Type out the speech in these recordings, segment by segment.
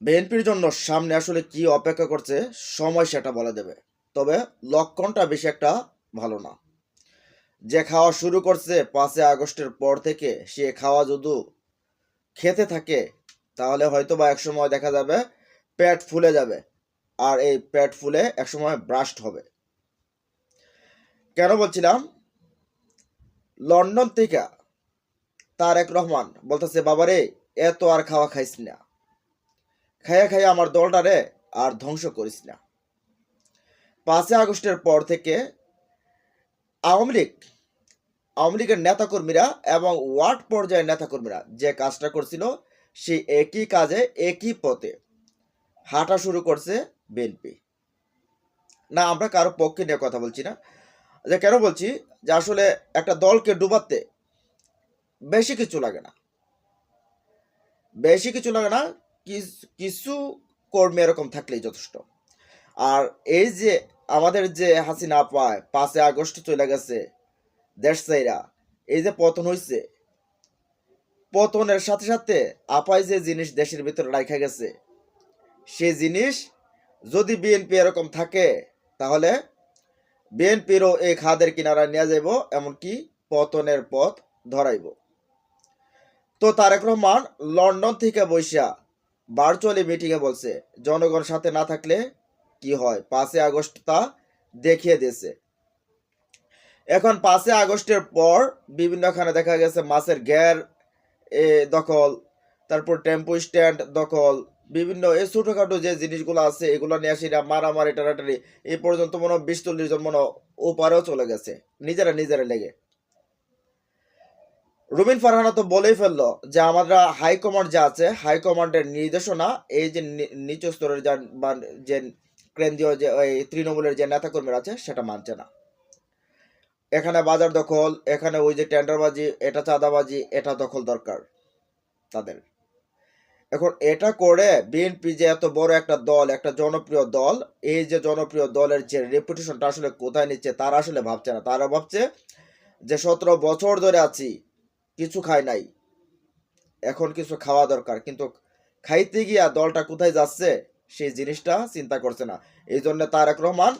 বিএনপির জন্য সামনে আসলে কি অপেক্ষা করছে, সময় সেটা বলে দেবে। তবে লক্ষণটা বেশি একটা ভালো না। যে খাওয়া শুরু করছে পাঁচই আগস্টের পর থেকে, সে খাওয়া যদি খেতে থাকে, তাহলে হয়তো বা একসময় দেখা যাবে পেট ফুলে যাবে, আর এই পেট ফুলে একসময় ব্রাস্ট হবে। কেন বলছিলাম? লন্ডন থেকে তারেক রহমান বলতেছে, বাবারে, এত আর খাওয়া খাইস না। খাইয়া খাইয়া আমার দলটারে আর ধ্বংস করিস না। পাঁচই আগস্টের পর থেকে আওয়ামী লীগ, আওয়ামী লীগের নেতাকর্মীরা এবং ওয়ার্ড পর্যায়ের নেতাকর্মীরা যে কাজটা করছিল, সেই একই কাজে, একই পথে হাঁটা শুরু করছে বিএনপি। না, আমরা কারও পক্ষে নিয়ে কথা বলছি না। যে কেন বলছি? যে আসলে একটা দলকে ডুবাতে বেশি কিছু লাগে না। বেশি কিছু লাগে না কিছু কর্মী এরকম থাকলেই যথেষ্ট। আর এই যে আমাদের যে হাসিনা পায়, পাঁচই আগস্ট চলে গেছে, দেশ চাইরা এই যে পতন হয়েছে পতনের সাথে সাথে আপায় যে জিনিস দেশের ভিতরে রাখা গেছে, সে জিনিস যদি বিএনপি এরকম থাকে, তাহলে বিএনপিরও এই খাদের কিনারায় নিয়ে যাইব, এমনকি পতনের পথ ধরাইব। তো তারেক রহমান লন্ডন থেকে বৈশা ভার্চুয়ালি মিটিংয়ে বলছে, জনগণ সাথে না থাকলে কি হয়? পাঁচই আগস্ট তা দেখিয়ে দিয়েছে। এখন পাঁচই আগস্টের পর বিভিন্নখানে দেখা গেছে মাছের গ্যার এ দখল, তারপর টেম্পো স্ট্যান্ড দখল, বিভিন্ন এই ছোটোখাটো যে জিনিসগুলো আছে, এগুলো নিয়ে আসি মারামারি টারাটারি এই পর্যন্ত মনে হয় বিশ চল্লিশ জন মনে ওপারেও চলে গেছে, নিজেরা নিজেরা লেগে। রুবিন ফারহানা তো বলেই ফেলল যে আমরা হাইকমান্ড যা আছে হাইকমান্ডের নির্দেশনা, এই যে নিচু স্তরের যা যে কেন্দ্রীয় যে, ওই তৃণমূলের যে নেতাকর্মীরা আছে, সেটা মানছে না। এখানে বাজার দখল, এখানে ওই যে টেন্ডারবাজি, এটা চাঁদাবাজি, এটা দখল দরকার তাদের। এখন এটা করে বিএনপি যে এত বড় একটা দল, একটা জনপ্রিয় দল, এই যে জনপ্রিয় দলের যে রেপুটেশনটা আসলে কোথায় নিচ্ছে, তারা আসলে ভাবছে না। তারা ভাবছে যে সতেরো বছর ধরে আছি কিছু খাই নাই। এখন কিছু খাওয়া দরকার, কিন্তু খাইতে গিয়া দলটা কোথায় যাচ্ছে, সেই জিনিসটা চিন্তা করছে না। এই জন্য তারেক রহমান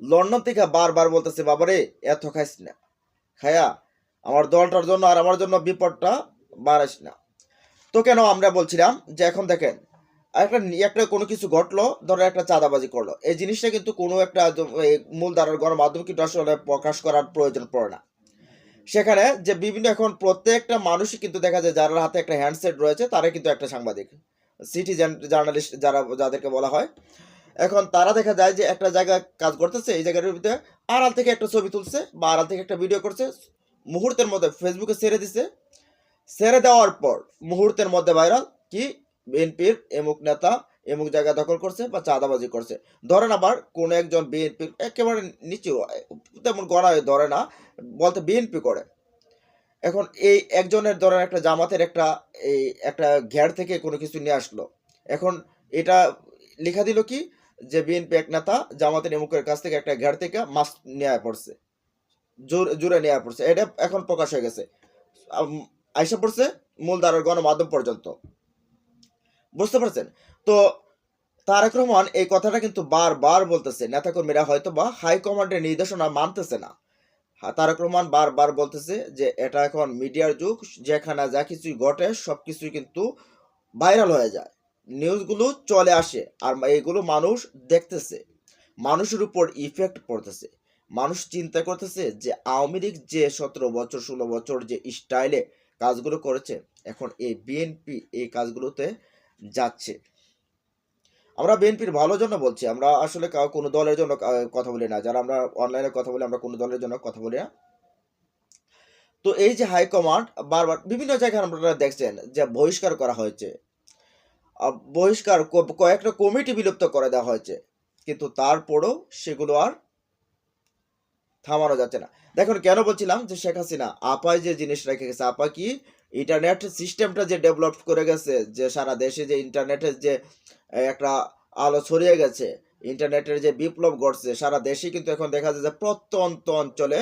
লন্ডন থেকে বারবার বলতেছে, বাবারে, এত খাইস না। খায়া, আমার দলটার জন্য আর আমার জন্য বিপদটা বাড়াইস না। তো কেন আমরা বলছিলাম যে, এখন দেখেন, একটা একটা কোনো কিছু ঘটলো ধরো একটা চাঁদাবাজি করল। এই জিনিসটা কিন্তু কোনো একটা মূলধারার গণমাধ্যম কিন্তু আসলে প্রকাশ করার প্রয়োজন পড়ে না। সেখানে যে বিভিন্ন এখন প্রত্যেকটা মানুষই কিন্তু দেখা যায় যার হাতে একটা হ্যান্ডসেট রয়েছে তারা কিন্তু একটা সাংবাদিক। সিটিজেন জার্নালিস্ট যারা, যাদেরকে বলা হয়। এখন তারা দেখা যায় যে একটা জায়গায় কাজ করতেছে, এই জায়গাটার ভিতরে আড়াল থেকে একটা ছবি তুলছে বা আড়াল থেকে একটা ভিডিও করছে। মুহূর্তের মধ্যে ফেসবুকে ছেড়ে দিছে। ছেড়ে দেওয়ার পর মুহূর্তের মধ্যে ভাইরাল কি? বিএনপির এমুক নেতা এমুক জায়গা দখল করছে বা চাঁদাবাজি করছে। ধরেন আবার কোন একজন বিএনপি একেবারে নিচু, তেমন গণায় ধরে না, বলতে বিএনপি করে। এখন এই একজনের ধরেন একটা জামাতের একটা, এই একটা ঘের থেকে কোনো কিছু নিয়ে আসলো। এখন এটা লেখা দিল কি? যে বিএনপি এক নেতা জামাতের এমুকের কাছ থেকে একটা ঘের থেকে মাছ নেওয়া পড়ছে। জোর, জুড়ে নেওয়া পড়ছে। এটা এখন প্রকাশ হয়ে গেছে। আইসা পড়ছে মূলধারার গণমাধ্যম পর্যন্ত। বুঝতে পারছেন? তো তারেক রহমান এই কথাটা কিন্তু বারবার বলতেছে। নেতাকর্মীরা হয়তো বা হাইকমান্ডের নির্দেশনা মানতেছে না। হা- তারেক রহমান বারবার বলতেছে যে এটা এখন মিডিয়ার যুগ, যেখানে যা কিছুই ঘটে সব কিছুই কিন্তু ভাইরাল হয়ে যায়। নিউজগুলো চলে আসে আর এইগুলো মানুষ দেখতেছে। মানুষের উপর ইফেক্ট পড়তেছে। মানুষ চিন্তা করতেছে যে আওয়ামী লীগ যে সতেরো বছর, ষোলো বছর যে স্টাইলে কাজগুলো করেছে, এখন এই বিএনপি এই কাজগুলোতে যাচ্ছে। আমরা বিএনপির ভালোর জন্য বলছি, আমরা আসলে কোনো দলের জন্য কথা বলি না, যারা আমরা অনলাইনে কথা বলি, আমরা কোনো দলের জন্য কথা বলি না। তো এই যে হাইকমান্ড বারবার বিভিন্ন জায়গায় আপনারা দেখছেন যে বহিষ্কার করা হয়েছে। বহিষ্কার কয়েকটা কমিটি বিলুপ্ত করে দেওয়া হয়েছে, কিন্তু তারপরও সেগুলো আর থামানো যাচ্ছে না। দেখুন, কেন বলছিলাম যে শেখ হাসিনা, আপায় যে জিনিস রেখে গেছে আপা কি ইন্টারনেট সিস্টেমটা যে ডেভেলপ করে গেছে, যে সারা দেশে যে ইন্টারনেটের যে একটা আলো ছড়িয়ে গেছে, ইন্টারনেটের যে বিপ্লব ঘটছে, সারা দেশে কিন্তু এখন দেখা যায় যে প্রত্যন্ত অঞ্চলে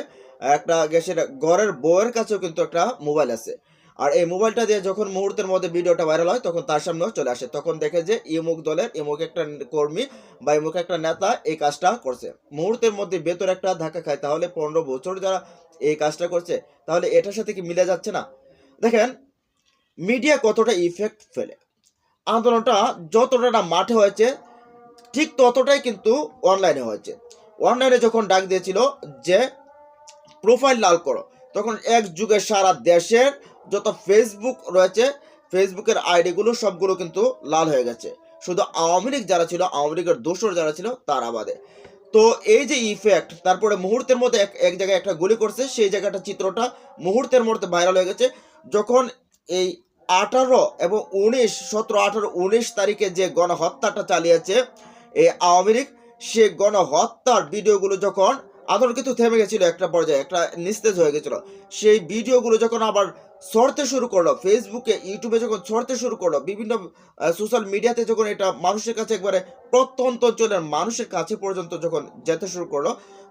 একটা গ্যাসের ঘরের বউয়ের কাছেও কিন্তু একটা মোবাইল আছে। আর এই মোবাইলটা দিয়ে যখন মুহূর্তের মধ্যে ভিডিওটা ভাইরাল হয়, তখন তার সামনেও চলে আসে। তখন দেখে যে ইমুক দলের, ইমুক একটা কর্মী বা ইমুক একটা নেতা এই কাজটা করছে। মুহূর্তের মধ্যে ভেতর একটা ধাক্কা খায়। তাহলে পনেরো বছর যারা এই কাজটা করছে, তাহলে এটার সাথে কি মিলে যাচ্ছে না? দেখেন মিডিয়া কতটা ইফেক্ট ফেলে। আন্দোলনটা যতটা মাঠে হয়েছে, ঠিক ততটাই কিন্তু অনলাইনে হয়েছে। অনলাইনে যখন ডাক দিয়েছিল যে প্রোফাইল লাল করো, তখন এক যুগে সারা দেশের যত ফেসবুক রয়েছে ফেসবুকের আইডিগুলো সবগুলো কিন্তু লাল হয়ে গেছে। শুধু আওয়ামী লীগ যারা ছিল, আওয়ামী লীগের দোসর যারা ছিল, তারা বাদে। তো এই যে ইফেক্ট তারপরে মুহূর্তের মধ্যে এক জায়গায় একটা গুলি করছে, সেই জায়গাটা চিত্রটা মুহূর্তের মধ্যে ভাইরাল হয়ে গেছে। যখন এই আঠারো এবং উনিশ, সতেরো, আঠারো, উনিশ তারিখে যে গণহত্যাটা চালিয়েছে এই আওয়ামী লীগ, সে গণহত্যার ভিডিওগুলো যখন আন্দোলন কিন্তু থেমে গেছিল একটা পর্যায়ে, একটা নিস্তেজ হয়ে গেছিল। সেই ভিডিওগুলো যখন আবার ছড়তে শুরু করল ফেসবুকে ইউটিউবে যখন ছড়তে শুরু করল, বিভিন্ন সোশ্যাল মিডিয়াতে যখন এটা মানুষের কাছে একবারে প্রত্যন্ত অঞ্চলের মানুষের কাছে পর্যন্ত যখন যেতে শুরু করল,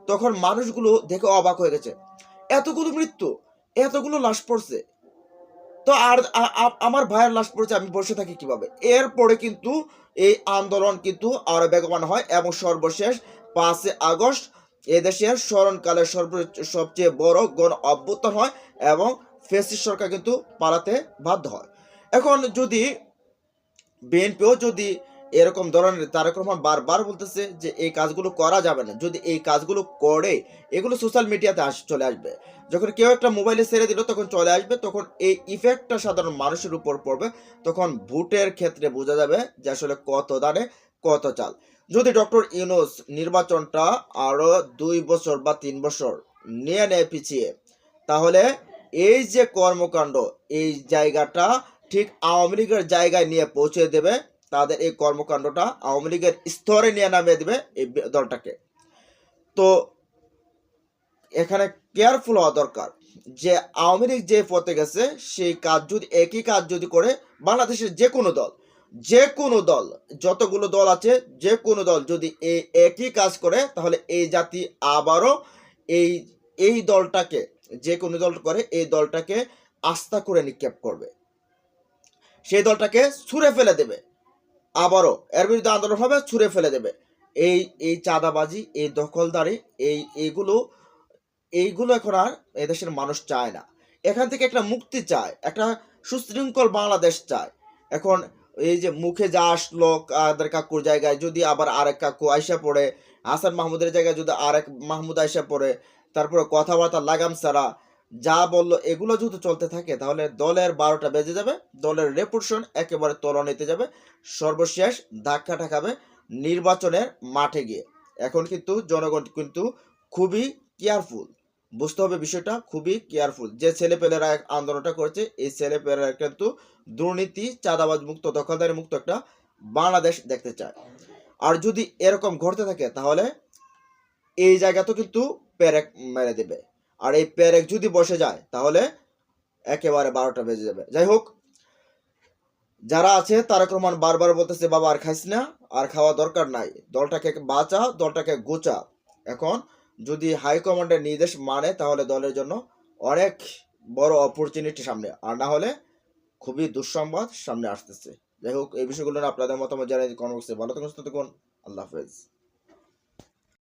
তখন মানুষগুলো দেখে অবাক হয়ে গেছে। এতগুলো মৃত্যু, এতগুলো লাশ পড়ছে তো আর আমার ভাইয়ের লাশ পড়েছে, আমি বসে থাকি কীভাবে? এরপরে কিন্তু এই আন্দোলন কিন্তু আরও বেগবান হয় এবং সর্বশেষ পাঁচে আগস্ট এদেশের স্মরণকালের সর্ব সবচেয়ে বড় গণ অভ্যুত্থান হয় এবং ফেসিস সরকার কিন্তু পালাতে বাধ্য হয়। এখন যদি বিএনপিও যদি এরকম ধরনের তারেক রহমান বারবার বলতেছে যে এই কাজগুলো করা যাবে না। যদি এই কাজগুলো করে, এগুলো সোশ্যাল মিডিয়াতে আস, চলে আসবে। যখন কেউ একটা মোবাইলে ছেড়ে দিল, তখন চলে আসবে, তখন এই ইফেক্টটা সাধারণ মানুষের উপর পড়বে, তখন ভোটের ক্ষেত্রে বোঝা যাবে যে আসলে কত দানে কত চাল। যদি ডক্টর ইউনুস নির্বাচনটা আরও দুই বছর বা তিন বছর নিয়ে নেয় পিছিয়ে, তাহলে এই যে কর্মকাণ্ড, এই জায়গাটা ঠিক আওয়ামী লীগের জায়গায় নিয়ে পৌঁছে দেবে তাদের এই কর্মকাণ্ডটা আওয়ামী লীগের স্তরে নিয়ে নামিয়ে দেবে এই দলটাকে। তো এখানে কেয়ারফুল হওয়া দরকার যে আওয়ামী লীগ যে পথে গেছে, সেই কাজ যদি, একই কাজ যদি করে, বাংলাদেশের যে কোনো দল যে কোনো দল, যতগুলো দল আছে যে কোনো দল যদি এই একই কাজ করে, তাহলে এই জাতি আবারও এই এই দলটাকে যে কোনো দল করে, এই দলটাকে আস্থা করে নিক্ষেপ করবে। সেই দলটাকে ছুঁড়ে ফেলে দেবে। আবারও এর বিরুদ্ধে আন্দোলন হবে, ছুঁড়ে ফেলে দেবে। এই এই চাঁদাবাজি, এই দখলদারি, এই এইগুলো এইগুলো এখন আর এদেশের মানুষ চায় না। এখান থেকে একটা মুক্তি চায়, একটা সুশৃঙ্খল বাংলাদেশ চায়। এখন এই যে মুখে যা আসলো কাদের কাকুর জায়গায়, যদি আবার আরেক কাকু আইসা পড়ে, হাসান মাহমুদের জায়গায় যদি আরেক মাহমুদ আইসা পড়ে, তারপরে কথাবার্তা, লাগাম ছাড়া যা বলল, এগুলো যদি চলতে থাকে, তাহলে দলের বারোটা বেজে যাবে, দলের রেপুটেশন একেবারে তলানিতে যাবে, সর্বশেষ ধাক্কা ঠাকাবে নির্বাচনের মাঠে গিয়ে। এখন কিন্তু জনগণ কিন্তু খুবই কেয়ারফুল। বুঝতে হবে বিষয়টা, খুবই কেয়ারফুল। যে ছেলেপেলেরা আন্দোলনটা করেছে, এই ছেলেপেলেরা কিন্তু দুর্নীতি, চাঁদাবাজ মুক্ত, দখলদারি মুক্ত একটা বাংলাদেশ দেখতে চায়। আর যদি এরকম ঘটতে থাকে, তাহলে এই জায়গা তো কিন্তু পেরেক মেরে দেবে। আর এই পেরেক যদি বসে যায়, তাহলে একেবারে বারোটা বেজে যাবে। যাই হোক, যারা আছে, তারক রহমান বারবার বলতেছে, বাবা, আর খাইস না, আর খাওয়া দরকার নাই। দলটাকে বাঁচা, দলটাকে গোচা। এখন যদি হাইকমান্ডের নির্দেশ মানে তাহলে দলের জন্য অনেক বড় অপরচুনিটি সামনে। আর না হলে খুবই দুঃসংবাদ সামনে আসতেছে। যাই হোক, এই বিষয়গুলো আপনাদের মতামত জানাই বক্সে। ভালো থাকুন, সুস্থ থাকুন। আল্লাহ হাফেজ।